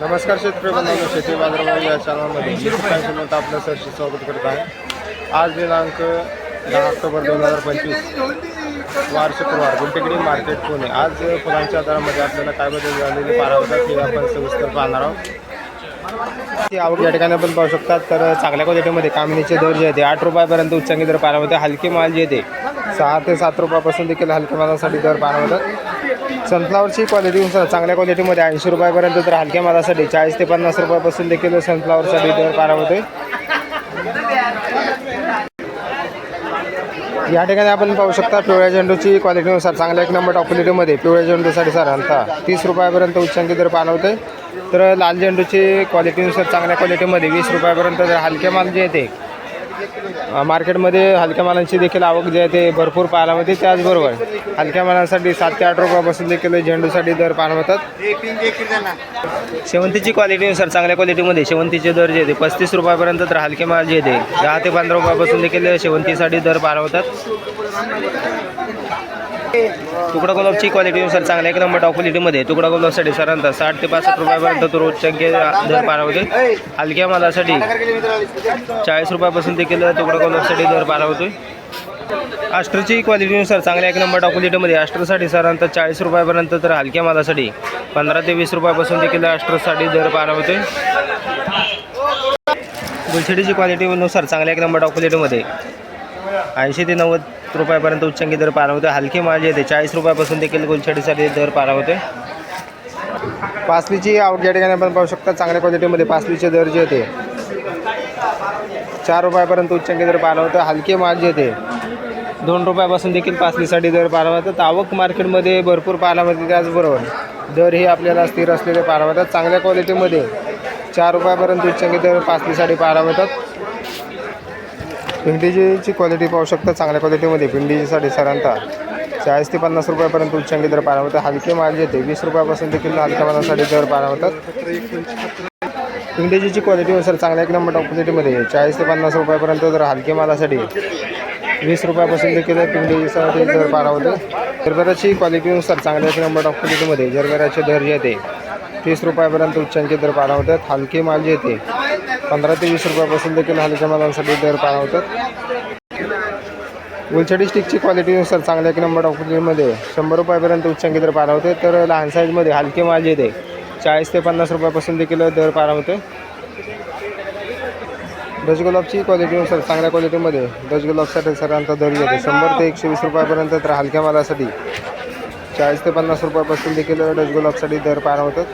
नमस्कार शेतकरी शेती बाजारभाव या चॅनलमध्ये. मी आपलं सरशी स्वागत करत आहे. आज दिनांक दहा ऑक्टोबर दोन हजार पंचवीस वार शुक्रवार गुंटेकडी मार्केट पुणे. आज फुलांच्या दरामध्ये आपल्याला काय बदल झालेले पाहणार होतात हे आपण सविस्तर पाहणार आहोत. ती आवक या ठिकाणी आपण पाहू शकतात. तर चांगल्या क्वालिटीमध्ये कामिनीचे दर जे आहे ते आठ रुपयापर्यंत उच्चांकी दर पाहायला होते हलके माल जे आहे ते सहा ते सात रुपयापासून देखील हलक्या मालासाठी दर पाहायला होतात सनफ्लावरची क्वालिटीनुसार चांगल्या क्वालिटीमध्ये ऐंशी रुपयापर्यंत तर हलक्या मालासाठी चाळीस ते पन्नास रुपयापासून देखील सनफ्लावरसाठी दर पाहायला होते या ठिकाणी आपण पाहू शकता पिवळ्या झेंडूची क्वालिटीनुसार चांगल्या एक नंबर टॉप क्वालिटीमध्ये पिवळ्या झेंडूसाठी साधारणतः तीस रुपयापर्यंत उच्चांकी दर पाहायला तर लाल झेंडूची क्वालिटीनुसार चांगल्या क्वालिटीमध्ये वीस रुपयापर्यंत जर हलके माल जे येते मार्केटमध्ये हलक्या मालांची देखील आवक जी आहे ते भरपूर पाहायला मिळते. त्याचबरोबर हलक्या मालांसाठी सात ते आठ रुपयापासून देखील झेंडूसाठी दर पाहायला मिळतात. शेवंतीची क्वालिटीनुसार चांगल्या क्वालिटीमध्ये शेवंतीचे दर जे आहे पस्तीस रुपयापर्यंत तर हलके माल जे आहे दहा ते पंधरा रुपयापासून देखील शेवंतीसाठी दर पाहायला मिळतात. तुकडा गुलाबची क्वालिटीनुसार चांगल्या एक नंबर टॉप क्वालिटीमध्ये तुकडा गुलाबसाठी साधारणतः साठ ते पासष्ट रुपयापर्यंत तो रोजच्या दर पाहायला होते हलक्या मालासाठी चाळीस रुपयापासून देखील तुकडा गुलाबसाठी दर पाहायला होतोय आस्ट्रची क्वालिटीनुसार चांगल्या एक नंबर डॉक्युलेटमध्ये क्वालिटीमध्ये आस्ट्रसाठी साधारणतः चाळीस रुपयापर्यंत तर हलक्या मालासाठी. पंधरा ते वीस रुपयापासून देखील आस्ट्रसाठी दर पाहायला होतोय गुलछडीची क्वालिटीनुसार चांगल्या एक नंबर डॉक्युलेटमध्ये ऐंशी ते नव्वद रुपयापर्यंत उच्चांकी दर पार हलके माल येते चाळीस रुपयापासून देखील गुलछडीसाठी दर पार पासलीची आवक या ठिकाणी आपण पाहू शकता चांगल्या क्वालिटीमध्ये पासलीचे दर जे होते चार रुपयापर्यंत उच्चांकी दर पार होतं हलके माल होते. दोन रुपयापासून देखील पाचलीसाठी दर पार होतात. आवक मार्केटमध्ये भरपूर पाहायला मिळते त्याचबरोबर दर हे आपल्याला स्थिर असलेले पाहायला मिळतात. चांगल्या क्वालिटीमध्ये चार रुपयापर्यंत उच्चांकी दर पाचलीसाठी पाहायला मिळतात. पिंडीजीची क्वालिटी पाहू शकता चांगल्या क्वालिटीमध्ये पिंडीजीसाठी साधारणतः चाळीस ते पन्नास रुपयापर्यंत उच्चांकी दर पाहायला होतात हलके माल येते वीस रुपयापासून देखील हलक्या मालासाठी दर पाहायला होतात पिंडीची क्वालिटीनुसार चांगल्या एक नंबर टॉप क्वालिटीमध्ये चाळीस ते पन्नास रुपयापर्यंत जर हलके मालासाठी वीस रुपयापासून देखील पिंडीसाठी दर पारा होते जरबऱ्याची क्वालिटीनुसार चांगल्या एक नंबर टॉप क्वालिटीमध्ये जरबेराचे दर जे येते तीस रुपयापर्यंत उच्चांचे दर पारा होतात हलके माल जे येते पंधरा ते वीस रुपयापासून देखील हलक्या मालांसाठी दर पारा होतात उलछडी स्टिकची क्वालिटीनुसार चांगल्या एक नंबर ऑक्सिजनमध्ये शंभर रुपयापर्यंत उच्चांकी दर पारा होते तर लहान साईजमध्ये हलके माल जे चाळीस ते पन्नास रुपयापासून देखील दर पारा होते दशगुलाबची क्वालिटीनुसार चांगल्या क्वालिटीमध्ये दश सरांचा दर येतो. शंभर ते एकशे वीस रुपयापर्यंत तर हलक्या मालासाठी चाळीस ते पन्नास रुपयापासून देखील डच दर पार होतात